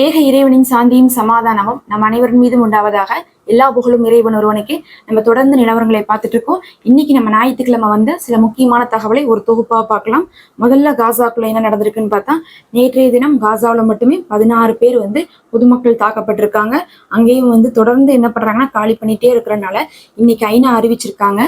ஏக இறைவனின் சாந்தியும் சமாதானமும் நம் அனைவரின் மீதும் உண்டாவதாக எல்லா புகழும் இறைவன் ஒருவனுக்கு நம்ம தொடர்ந்து நிலவரங்களை பார்த்துட்டு இருக்கோம். இன்னைக்கு நம்ம ஞாயிற்றுக்கிழமை வந்து சில முக்கியமான தகவலை ஒரு தொகுப்பா பார்க்கலாம். முதல்ல காசாக்குள்ள என்ன நடந்திருக்குன்னு பார்த்தா நேற்றைய தினம் காசாவில் மட்டுமே பதினாறு பேர் வந்து பொதுமக்கள் தாக்கப்பட்டிருக்காங்க. அங்கேயும் வந்து தொடர்ந்து என்ன பண்றாங்கன்னா காலி பண்ணிட்டே இருக்கிறனால இன்னைக்கு ஐநா அறிவிச்சிருக்காங்க.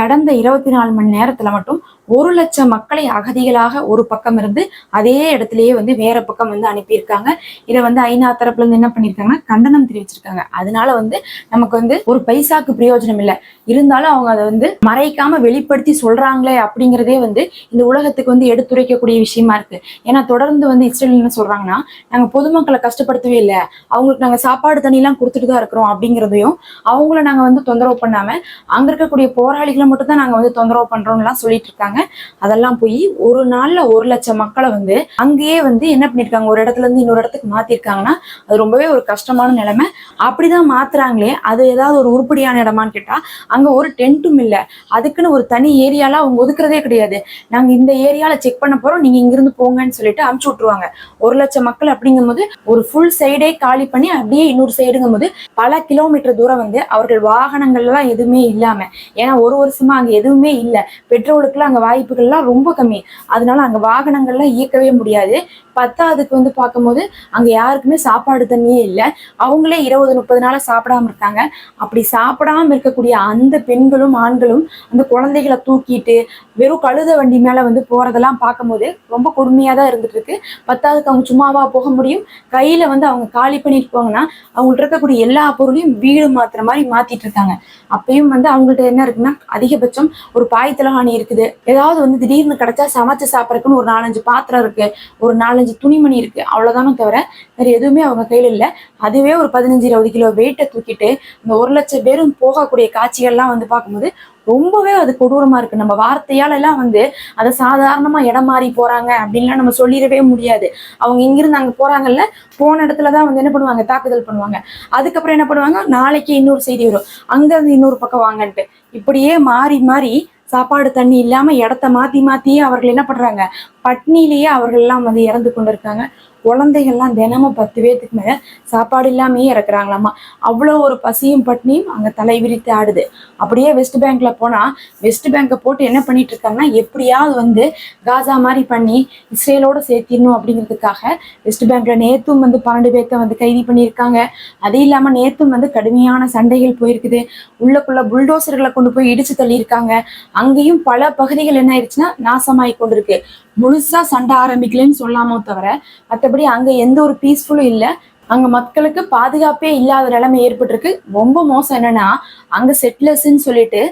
கடந்த இருபத்தி நாலு மணி நேரத்துல மட்டும் ஒரு லட்சம் மக்களை அகதிகளாக ஒரு பக்கம் இருந்து அதே இடத்துலயே வந்து வேற பக்கம் வந்து அனுப்பியிருக்காங்க. இதை வந்து ஐநா தரப்புல இருந்து என்ன பண்ணியிருக்காங்கன்னா கண்டனம் தெரிவிச்சிருக்காங்க. அதனால வந்து நமக்கு வந்து ஒரு பைசாக்கு பிரயோஜனம் இல்லை. இருந்தாலும் அவங்க அதை வந்து மறைக்காம வெளிப்படுத்தி சொல்றாங்களே அப்படிங்கிறதே வந்து இந்த உலகத்துக்கு வந்து எடுத்துரைக்கக்கூடிய விஷயமா இருக்கு. ஏன்னா தொடர்ந்து வந்து இஸ்ரேல் என்ன சொல்றாங்கன்னா நாங்க பொதுமக்களை கஷ்டப்படுத்தவே இல்லை. அவங்களுக்கு நாங்க சாப்பாடு தண்ணி எல்லாம் கொடுத்துட்டு தான் இருக்கிறோம் அப்படிங்கிறதையும் அவங்கள நாங்க வந்து தொந்தரவு பண்ணாம அங்க இருக்கக்கூடிய போராளிகளை மட்டும் தான் நாங்க வந்து தொந்தரவு பண்றோம்லாம் சொல்லிட்டு இருக்காங்க. அதெல்லாம் போய் ஒரு நாள்ல ஒரு லட்சம் மக்களை வந்து அங்கேயே வந்து என்ன பண்ணிருக்காங்க? ஒரு இடத்துல இருந்து இன்னொரு இடத்துக்கு மாத்திருக்காங்கன்னா அது ரொம்பவே ஒரு கஷ்டமான நிலைமை. அப்படிதான் மாத்துறாங்களே. அது ஏதாவது ஒரு உருப்படியான இடமான்னு கேட்டா அங்க ஒரு டென்ட்டும் இல்ல. அதுக்குன்னு ஒரு தனி ஏரியால அவங்க ஒதுக்குறதே கிடையாது. நாங்க இந்த ஏரியால செக் பண்ண போறோம். நீங்க இங்கிருந்து போங்கன்னு சொல்லிட்டு அமுச்சு விட்டுருவாங்க. ஒரு லட்சம் மக்கள் அப்படிங்கும்போது ஒரு ஃபுல் சைடே காலி பண்ணி அப்படியே இன்னொரு சைடுங்கும் போது பல கிலோமீட்டர் தூரம் வந்து அவர்கள் வாகனங்கள்லாம் எதுவுமே இல்லாம ஏன்னா ஒரு வருஷமா அங்க எதுவுமே இல்லை. பெட்ரோலுக்குலாம் அங்க வாய்ப்புகள்லாம் ரொம்ப கம்மி. அதனால அங்க வாகனங்கள்லாம் இயக்கவே முடியாது. பத்தாவதுக்கு வந்து பார்க்கும்போது அங்க யாருக்குமே சாப்பாடு தண்ணியே இல்லை. அவங்களே இருபது முப்பது நாளா சாப்பிடாம இருக்காங்க. அப்படி சாப்பிடாம இருக்கக்கூடிய அந்த பெண்களும் ஆண்களும் அந்த குழந்தைகளை தூக்கிட்டு வெறும் கழுத வண்டி மேல வந்து போறதெல்லாம் பார்க்கும்போது ரொம்ப கொடுமையா தான் இருந்துட்டு இருக்கு. பத்தாவதுக்கு அவங்க சும்மாவா போக முடியும். கையில் வந்து அவங்க காலி பண்ணிட்டு போங்கன்னா அவங்கள்ட்ட இருக்கக்கூடிய எல்லா பொருளையும் வீடு மாத்துற மாதிரி மாத்திட்டு இருக்காங்க. அப்பயும் வந்து அவங்கள்ட்ட என்ன இருக்குன்னா அதிகபட்சம் ஒரு பாய் தலகாணி இருக்குது. ஏதாவது வந்து திடீர்னு கிடைச்சா சமைச்சு சாப்பிட்றதுக்குன்னு ஒரு நாலஞ்சு பாத்திரம் இருக்கு ஒரு நாலஞ்சு துணிமணி இருக்கு அவ்வளவுதானே தவிர வேற எதுவுமே அவங்க கையில இல்லை. அதுவே ஒரு பதினஞ்சு இருபது கிலோ வெயிட்டை தூக்கிட்டு இந்த ஒரு லட்சம் பேரும் போகக்கூடிய காட்சிகள்லாம் வந்து பார்க்கும்போது ரொம்பவே அது கொடூரமா இருக்கு. நம்ம வார்த்தையால எல்லாம் வந்து அதை சாதாரணமா இடம் மாறி போறாங்க அப்படின்லாம் நம்ம சொல்லிடவே முடியாது. அவங்க இங்கிருந்து அங்க போறாங்கல்ல போன இடத்துலதான் வந்து என்ன பண்ணுவாங்க தாக்குதல் பண்ணுவாங்க. அதுக்கப்புறம் என்ன பண்ணுவாங்க நாளைக்கு இன்னொரு செய்தி வரும். அங்க இருந்து இன்னொரு பக்கம் வாங்கன்ட்டு. இப்படியே மாறி மாறி சாப்பாடு தண்ணி இல்லாம இடத்த மாத்தி மாத்தியே அவர்கள் என்ன பண்றாங்க? பட்னிலேயே அவர்கள் எல்லாம் வந்து இறந்து கொண்டு இருக்காங்க குழந்தைகள்லாம் தினமும் பத்து பேர்த்துக்கு மேல சாப்பாடு இல்லாமயே இறக்குறாங்களாமா. அவ்வளோ ஒரு பசியும் பட்னியும் அங்க தலை விரித்து ஆடுது. அப்படியே வெஸ்ட் பேங்க்ல போனா வெஸ்ட் பேங்கை போட்டு என்ன பண்ணிட்டு இருக்காங்கன்னா எப்படியாவது வந்து காசா மாதிரி பண்ணி இஸ்ரேலோட சேர்த்திடணும் அப்படிங்கிறதுக்காக வெஸ்ட் பேங்க்ல நேத்தும் வந்து பன்னெண்டு பேர்த்த வந்து கைது பண்ணியிருக்காங்க. அது இல்லாம நேத்தும் வந்து கடுமையான சண்டைகள் போயிருக்குது. உள்ளக்குள்ள புல்டோசர்களை கொண்டு போய் இடிச்சு தள்ளியிருக்காங்க. அங்கேயும் பல பகுதிகள் என்ன ஆயிடுச்சுன்னா நாசமாயி கொண்டிருக்கு. முழுசா சண்டை ஆரம்பிக்கலன்னு சொல்லாமோ தவிர மற்றபடி அங்க எந்த ஒரு பீஸ்ஃபுல்லும் இல்லை. அங்க மக்களுக்கு பாதுகாப்பே இல்லாத நிலைமை ஏற்பட்டிருக்கு. ரொம்ப மோசம் என்னன்னா அங்க செட்டிலர்ஸ்ன்னு சொல்லிட்டு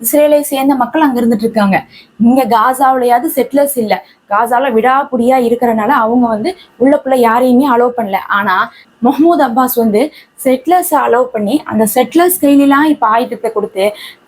இஸ்ரேலை சேர்ந்த மக்கள் அங்க இருந்துட்டு இருக்காங்க. இங்க காசாவிலையாவது செட்டிலர்ஸ் இல்ல. காசால விடாப்புடியா இருக்கிறனால அவங்க வந்து உள்ளக்குள்ள யாரையுமே அலோவ் பண்ணல. ஆனா முகமது அப்பாஸ் வந்து செட்லர்ஸ் அலோவ் பண்ணி அந்த செட்லர்ஸ் கையிலாம் இப்ப ஆயுதத்தை கொடுத்து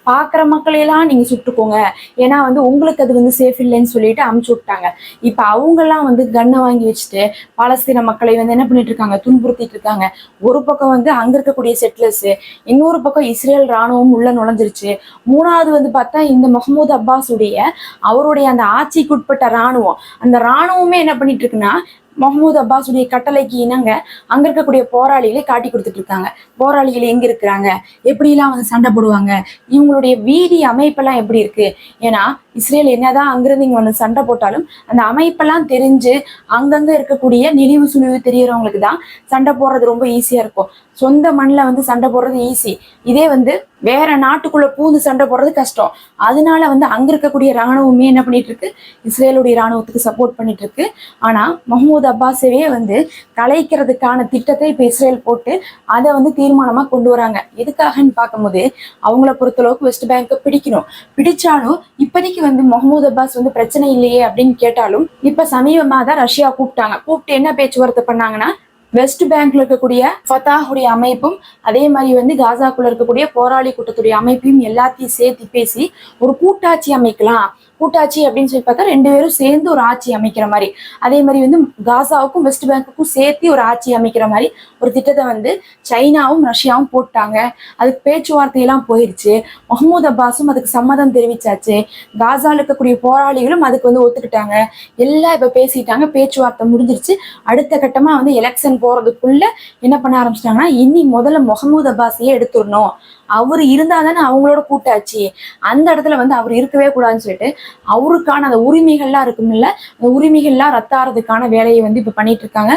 பாக்குற மக்களையெல்லாம் நீங்க சுட்டுக்கோங்க. ஏன்னா வந்து உங்களுக்கு அது வந்து சேஃப் இல்லைன்னு சொல்லிட்டு அமுச்சு விட்டாங்க. இப்ப அவங்கெல்லாம் வந்து கன்னை வாங்கி வச்சுட்டு பாலஸ்தீன மக்களை வந்து என்ன பண்ணிட்டு இருக்காங்க? துன்புறுத்திட்டு இருக்காங்க. ஒரு பக்கம் வந்து அங்க இருக்கக்கூடிய செட்லர்ஸ் இன்னொரு பக்கம் இஸ்ரேல் ராணுவம் உள்ள நுழைஞ்சிருச்சு. மூணாவது வந்து பார்த்தா இந்த முகமது அப்பாஸ் உடைய அவருடைய அந்த ஆட்சிக்குட்பட்ட ராணுவம் அந்த ராணுவமே என்ன பண்ணிட்டு இருக்குன்னா முகமது அப்பாஸுடைய கட்டளைக்கு இணங்க அங்க இருக்கக்கூடிய போராளிகளை காட்டி கொடுத்துட்டு இருக்காங்க போராளிகள் எங்க இருக்கிறாங்க? எப்படிலாம் வந்து சண்டை போடுவாங்க? இவங்களுடைய வீதி அமைப்பெல்லாம் எப்படி இருக்கு? ஏன்னா இஸ்ரேல் என்னதான் அங்கிருந்து இங்க வந்து சண்டை போட்டாலும் அந்த அமைப்பெல்லாம் தெரிஞ்சு அங்கங்க இருக்கக்கூடிய நெளிவு சுழிவு தெரியறவங்களுக்கு தான் சண்டை போடுறது ரொம்ப ஈஸியா இருக்கும். சொந்த மண்ணில் வந்து சண்டை போடுறது ஈஸி இதே வந்து வேற நாட்டுக்குள்ள பூந்து சண்டை போடுறது கஷ்டம். அதனால வந்து அங்க இருக்கக்கூடிய ராணுவமே என்ன பண்ணிட்டு இருக்கு இஸ்ரேலுடைய ராணுவத்துக்கு சப்போர்ட் பண்ணிட்டு இருக்கு ஆனா மஹமூத் அப்பாஸவே வந்து கலைக்கிறதுக்கான திட்டத்தை இப்ப இஸ்ரேல் போட்டு அதை வந்து தீர்மானமா கொண்டு வராங்க. எதுக்காகன்னு பார்க்கும்போது அவங்கள பொறுத்தளவுக்கு வெஸ்ட் பேங்கை பிடிக்கணும். பிடிச்சாலும் இப்போதைக்கு வந்து முகமது அப்பாஸ் வந்து பிரச்சனை இல்லையே அப்படின்னு கேட்டாலும் இப்ப சமீபமா தான் ரஷ்யா கூப்பிட்டாங்க. கூப்பிட்டு என்ன பேச்சுவார்த்தை பண்ணாங்கன்னா வெஸ்ட் பேங்க்ல இருக்கக்கூடிய ஃபத்தாஹுடைய அமைப்பும் அதே மாதிரி வந்து காசாக்குள்ள இருக்கக்கூடிய போராளி கூட்டத்துடைய அமைப்பையும் எல்லாத்தையும் சேர்த்து பேசி ஒரு கூட்டாட்சி அமைக்கலாம். கூட்டாட்சி அப்படின்னு சொல்லி பார்த்தா ரெண்டு பேரும் சேர்ந்து ஒரு ஆட்சி அமைக்கிற மாதிரி. அதே மாதிரி வந்து காசாவுக்கும் வெஸ்ட் பேங்குக்கும் சேர்த்து ஒரு ஆட்சி அமைக்கிற மாதிரி ஒரு திட்டத்தை வந்து சைனாவும் ரஷ்யாவும் போட்டாங்க. அதுக்கு பேச்சுவார்த்தையெல்லாம் போயிருச்சு. மஹமூத் அப்பாஸும் அதுக்கு சம்மதம் தெரிவிச்சாச்சு. காசால இருக்கக்கூடிய போராளிகளும் அதுக்கு வந்து ஒத்துக்கிட்டாங்க. எல்லாம் இப்போ பேசிட்டாங்க. பேச்சுவார்த்தை முடிஞ்சிருச்சு. அடுத்த கட்டமா வந்து எலெக்ஷன் போறதுக்குள்ள என்ன பண்ண ஆரம்பிச்சிட்டாங்கன்னா இனி முதல்ல முகமது அப்பாஸையே எடுத்துடணும். அவர் இருந்தா தானே அவங்களோட கூட்டாச்சு. அந்த இடத்துல வந்து அவர் இருக்கவே கூடாதுன்னு சொல்லிட்டு அவருக்கான அந்த உரிமைகள்லாம் இருக்கும்ல அந்த உரிமைகள்லாம் ரத்தாறதுக்கான வேலையை வந்து இப்ப பண்ணிட்டு இருக்காங்க.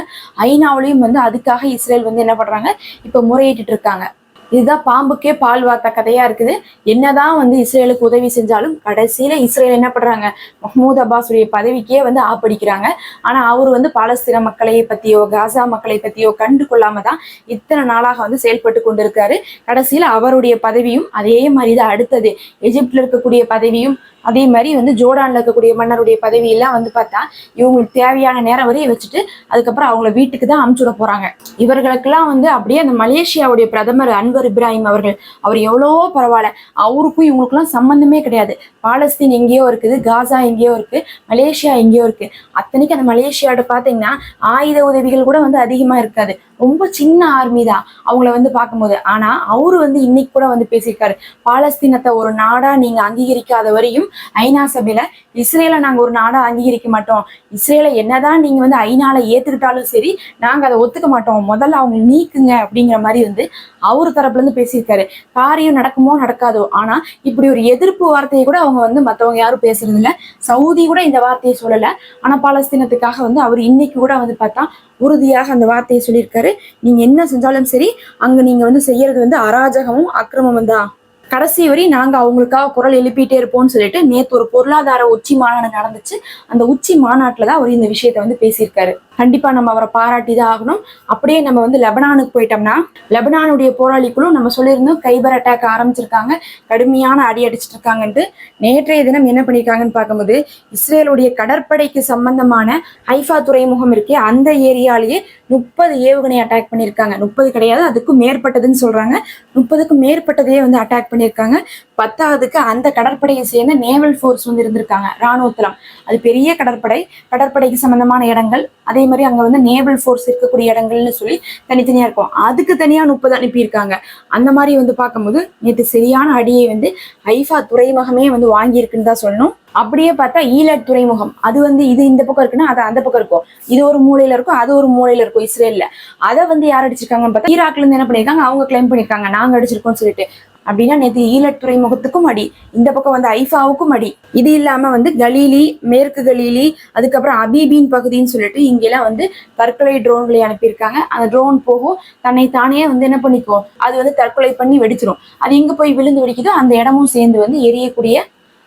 ஐநாவிலையும் வந்து அதுக்காக இஸ்ரேல் வந்து என்ன பண்றாங்க? இப்ப முறையிட்டு இருக்காங்க. இதுதான் பாம்புக்கே பால் வார்த்த கதையா இருக்குது. என்னதான் வந்து இஸ்ரேலுக்கு உதவி செஞ்சாலும் கடைசியில இஸ்ரேல் என்ன பண்றாங்க? மஹமூத் அப்பாஸுடைய பதவிக்கே வந்து ஆப்படிக்கிறாங்க ஆனா அவர் வந்து பாலஸ்தீன மக்களை பத்தியோ காசா மக்களை பத்தியோ கண்டு கொள்ளாம தான் இத்தனை நாளாக வந்து செயல்பட்டு கொண்டிருக்காரு. கடைசியில அவருடைய பதவியும் அதே மாதிரி தான் அடுத்தது எகிப்துல இருக்கக்கூடிய பதவியும் அதே மாதிரி வந்து ஜோர்டான்ல இருக்கக்கூடிய மன்னருடைய பதவியெல்லாம் வந்து பார்த்தா இவங்களுக்கு தேவையான நேரம் வரையும் வச்சுட்டு அதுக்கப்புறம் அவங்கள வீட்டுக்கு தான் அமுச்சு விட போறாங்க. இவர்களுக்கெல்லாம் வந்து அப்படியே அந்த மலேசியாவுடைய பிரதமர் அன்வர் இப்ராஹிம் அவர்கள் அவர் எவ்வளோ பரவாயில்ல. அவருக்கும் இவங்களுக்குலாம் சம்பந்தமே கிடையாது. பாலஸ்தீன் எங்கேயோ இருக்குது காசா எங்கேயோ இருக்கு மலேசியா எங்கேயோ இருக்கு. அத்தனைக்கு அந்த மலேசியாவோட பார்த்தீங்கன்னா ஆயுத உதவிகள் கூட வந்து அதிகமாக இருக்காது. ரொம்ப சின்ன ஆர்மி தான். அவங்கள வந்து பார்க்கும்போது. ஆனா அவரு வந்து இன்னைக்கு கூட வந்து பேசியிருக்காரு. பாலஸ்தீனத்தை ஒரு நாடா நீங்க அங்கீகரிக்காத வரையும் ஐநா சபையில இஸ்ரேலை நாங்க ஒரு நாடா அங்கீகரிக்க மாட்டோம். இஸ்ரேலை என்னதான் நீங்க வந்து ஐநால ஏத்துக்கிட்டாலும் சரி நாங்க அதை ஒத்துக்க மாட்டோம். முதல்ல அவங்க நீக்குங்க அப்படிங்கிற மாதிரி வந்து அவரு தரப்புல இருந்து பேசியிருக்காரு. காரியம் நடக்குமோ நடக்காதோ. ஆனா இப்படி ஒரு எதிர்ப்பு வார்த்தையை கூட அவங்க வந்து மத்தவங்க யாரும் பேசுறது இல்ல. சவுதி கூட இந்த வார்த்தையை சொல்லல. ஆனா பாலஸ்தீனத்துக்காக வந்து அவர் இன்னைக்கு கூட வந்து பார்த்தா உறுதியாக அந்த வார்த்தையை சொல்லியிருக்காரு. நீங்க என்ன செஞ்சாலும் சரி அங்க நீங்க வந்து செய்யறது வந்து அராஜகமும் அக்கிரமமும் தான். கடைசி வரை நாங்க அவங்களுக்காக குரல் எழுப்பிட்டே இருப்போம்னு சொல்லிட்டு நேத்து ஒரு பொருளாதார உச்சி மாநாடு நடந்துச்சு. அந்த உச்சி மாநாட்டுல தான் அவர் இந்த விஷயத்த வந்து பேசியிருக்காரு. கண்டிப்பா நம்ம அவரை பாராட்டி தான் ஆகணும். அப்படியே நம்ம வந்து லெபனானுக்கு போயிட்டோம்னா லெபனானுடைய போராளிகளும் நம்ம சொல்லியிருந்தோம் கைபர் அட்டாக் ஆரம்பிச்சிருக்காங்க கடுமையான அடி அடிச்சிட்டு இருக்காங்கன்ட்டு நேற்றைய தினம் என்ன பண்ணியிருக்காங்கன்னு பார்க்கும்போது இஸ்ரேலுடைய கடற்படைக்கு சம்பந்தமான ஹைஃபா துறைமுகம் இருக்கே அந்த ஏரியாலேயே முப்பது ஏவுகணை அட்டாக் பண்ணியிருக்காங்க. முப்பது கிடையாது அதுக்கும் மேற்பட்டதுன்னு சொல்றாங்க. முப்பதுக்கும் மேற்பட்டதையே வந்து அட்டாக் பண்ணியிருக்காங்க. பத்தாவதுக்கு அந்த கடற்படையை சேர்ந்த நேவல் ஃபோர்ஸ் வந்து இருந்திருக்காங்க. ராணுவத்தலம் அது பெரிய கடற்படை. கடற்படைக்கு சம்பந்தமான இடங்கள். அதே மாதிரி அங்க வந்து நேவல் ஃபோர்ஸ் இருக்கக்கூடிய இடங்கள்னு சொல்லி தனித்தனியா இருக்கும். அதுக்கு தனியா முப்பது அனுப்பியிருக்காங்க. அந்த மாதிரி வந்து பார்க்கும்போது நேற்று சரியான அடியை வந்து ஐஃபா துறைமுகமே வந்து வாங்கியிருக்குன்னு தான் சொல்லணும். அப்படியே பார்த்தா ஈலட் துறைமுகம். அது வந்து இது இந்த பக்கம் இருக்குன்னா அது அந்த பக்கம் இருக்கும். இது ஒரு மூலையில இருக்கும் அது ஒரு மூலையில இருக்கும் இஸ்ரேல்ல. அதை வந்து யார் அடிச்சிருக்காங்கன்னு பார்த்தா ஈராக்ல இருந்து என்ன பண்ணிருக்காங்க அவங்க கிளைம் பண்ணிருக்காங்க நாங்க அடிச்சிருக்கோம்னு சொல்லிட்டு. அப்படின்னா நேற்று ஈழத் துறைமுகத்துக்கும் அடி. இந்த பக்கம் வந்து ஐஃபாவுக்கும் அடி. இது இல்லாம வந்து கலீலி மேற்கு கலீலி அதுக்கப்புறம் அபிபீன் பகுதின்னு சொல்லிட்டு இங்கெல்லாம் வந்து தற்கொலை ட்ரோன்களை அனுப்பியிருக்காங்க. அந்த ட்ரோன் போகும். தன்னை தானே வந்து என்ன பண்ணிக்கும்? அது வந்து தற்கொலை பண்ணி வெடிச்சிடும் அது எங்க போய் விழுந்து வெடிக்குதோ அந்த இடமும் சேர்ந்து வந்து எரியக்கூடிய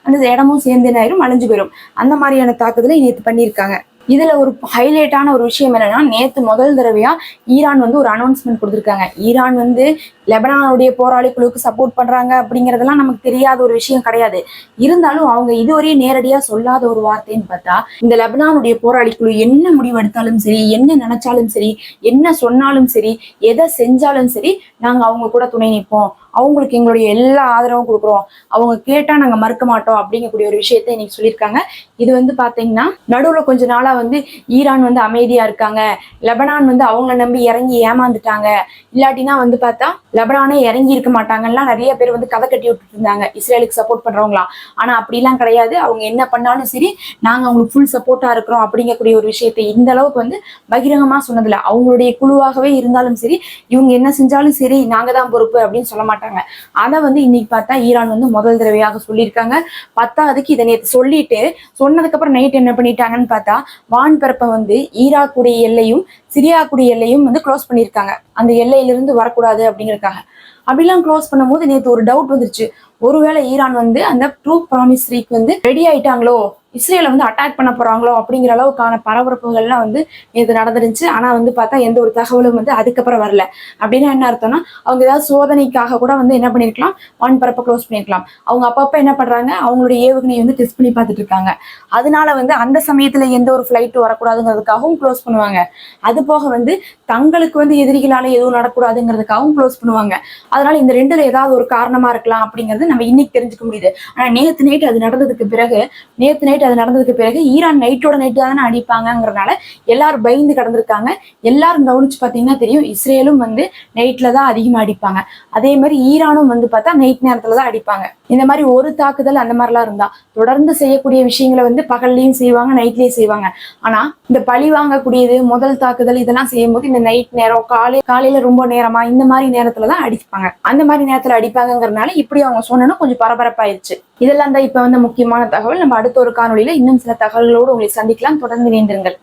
அந்த இடமும் சேர்ந்து என்ன ஆயிரும் அழிஞ்சு போயிடும் அந்த மாதிரியான தாக்குதலை நேற்று பண்ணியிருக்காங்க. இதுல ஒரு ஹைலைட்டான ஒரு விஷயம் என்னன்னா நேத்து முதல் தடவையா ஈரான் வந்து ஒரு அனௌன்ஸ்மெண்ட் கொடுத்துருக்காங்க. ஈரான் வந்து லெபனானுடைய போராளி குழுவுக்கு சப்போர்ட் பண்றாங்க அப்படிங்கறதெல்லாம் நமக்கு தெரியாத ஒரு விஷயம் கிடையாது. இருந்தாலும் அவங்க இதுவரையும் நேரடியா சொல்லாத ஒரு வார்த்தைன்னு பார்த்தா இந்த லெபனானுடைய போராளி குழு என்ன முடிவு எடுத்தாலும் சரி என்ன நினைச்சாலும் சரி என்ன சொன்னாலும் சரி எதை செஞ்சாலும் சரி நாங்க அவங்க கூட துணை நிற்போம். அவங்களுக்கு எங்களுடைய எல்லா ஆதரவும் கொடுக்குறோம். அவங்க கேட்டா நாங்க மறுக்க மாட்டோம் அப்படிங்கக்கூடிய ஒரு விஷயத்த இன்னைக்கு சொல்லியிருக்காங்க. இது வந்து பாத்தீங்கன்னா நடுவுல கொஞ்ச நாளா வந்து ஈரான் வந்து அமைதியா இருக்காங்க. லெபனான் வந்து அவங்கள நம்பி இறங்கி ஏமாந்துட்டாங்க. இல்லாட்டினா வந்து பார்த்தா லெபனானே இறங்கி இருக்க மாட்டாங்கலாம் நிறைய பேர் வந்து கதை கட்டி விட்டுட்டு இருந்தாங்க. இஸ்ரேலுக்கு சப்போர்ட் பண்றவங்களா ஆனா அப்படிலாம் கிடையாது. அவங்க என்ன பண்ணாலும் சரி நாங்க அவங்களுக்கு ஃபுல் சப்போர்ட்டா இருக்கிறோம் அப்படிங்கக்கூடிய ஒரு விஷயத்தை இந்த அளவுக்கு வந்து பகிரங்கமா சொன்னதில்ல. அவங்களுடைய குழுவாகவே இருந்தாலும் சரி இவங்க என்ன செஞ்சாலும் சரி நாங்க தான் பொறுப்பு அப்படின்னு சொல்ல மாட்டாங்க. அதை வந்து இன்னைக்கு பார்த்தா ஈரான் வந்து முதல் தடவையாக சொல்லியிருக்காங்க. பத்தாவதுக்கு இதை நேற்று சொல்லிட்டு சொன்னதுக்கு அப்புறம் நைட் என்ன பண்ணிட்டாங்கன்னு பார்த்தா வான்பரப்பை வந்து ஈராக்குடைய எல்லையும் சிரியாக்குடி எல்லையும் வந்து க்ளோஸ் பண்ணியிருக்காங்க. அந்த எல்லையிலிருந்து வரக்கூடாது அப்படிங்கிறக்காக அப்படிலாம் க்ளோஸ் பண்ணும்போது நேற்று ஒரு டவுட் வந்துருச்சு. ஒருவேளை ஈரான் வந்து அந்த ட்ரூ ப்ராமிஸ் வந்து ரெடி ஆயிட்டாங்களோ? இஸ்ரேலை வந்து அட்டாக் பண்ண போறாங்களோ? அப்படிங்கிற அளவுக்கான பரபரப்புகள்லாம் வந்து நேற்று நடந்துருந்துச்சு. ஆனா வந்து பார்த்தா எந்த ஒரு தகவலும் வந்து அதுக்கப்புறம் வரல. அப்படின்னா என்ன அர்த்தம்னா அவங்க ஏதாவது சோதனைக்காக கூட வந்து என்ன பண்ணிருக்கலாம்? வான் பரப்பை க்ளோஸ் பண்ணிருக்கலாம். அவங்க அப்பப்ப என்ன பண்றாங்க? அவங்களுடைய ஏவுகணையை வந்து டெஸ்ட் பண்ணி பார்த்துட்டு இருக்காங்க. அதனால வந்து அந்த சமயத்துல எந்த ஒரு ஃபிளைட் வரக்கூடாதுங்கிறதுக்காகவும் க்ளோஸ் பண்ணுவாங்க. அது போக வந்து தங்களுக்கு வந்து எதிரிகளால எதுவும் நடக்கூடாதுங்கிறதுக்காகவும் க்ளோஸ் பண்ணுவாங்க. அதனால இந்த ரெண்டுல ஏதாவது ஒரு காரணமா இருக்கலாம் அப்படிங்கறது நம்ம இன்னைக்கு தெரிஞ்சுக்க முடியுது. ஆனா நேத்து நைட் அது நடந்ததுக்கு பிறகு நேத்து நைட் அது நடந்ததுக்கு பிறகு ஈரான் நைட்டோட நைட்டு தானே அடிப்பாங்கங்கிறதுனால எல்லாரும் பயந்து கடந்திருக்காங்க. எல்லாரும் கவனிச்சு பார்த்தீங்கன்னா தெரியும் இஸ்ரேலும் வந்து நைட்ல தான் அதிகமா அடிப்பாங்க. அதே மாதிரி ஈரானும் வந்து பார்த்தா நைட் நேரத்துல தான் அடிப்பாங்க. இந்த மாதிரி ஒரு தாக்குதல் அந்த மாதிரிலாம் இருந்தா தொடர்ந்து செய்யக்கூடிய விஷயங்களை வந்து பகல்லையும் செய்வாங்க நைட்லயும் செய்வாங்க. ஆனா இந்த பழி வாங்கக்கூடியது முதல் தாக்குதல் இதெல்லாம் செய்யும்போது இந்த நைட் நேரம் காலை காலையில ரொம்ப நேரமா இந்த மாதிரி நேரத்துல தான் அடிப்பாங்க. அந்த மாதிரி நேரத்துல அடிப்பாங்கிறதுனால இப்படி அவங்க சொன்னனும் கொஞ்சம் பரபரப்பாயிருச்சு. இதெல்லாம் தான் இப்ப வந்து முக்கியமான தகவல். நம்ம அடுத்த ஒரு காணொலியில இன்னும் சில தகவல்களோடு உங்களை சந்திக்கலாம். தொடர்ந்து இணைந்திருங்கள்.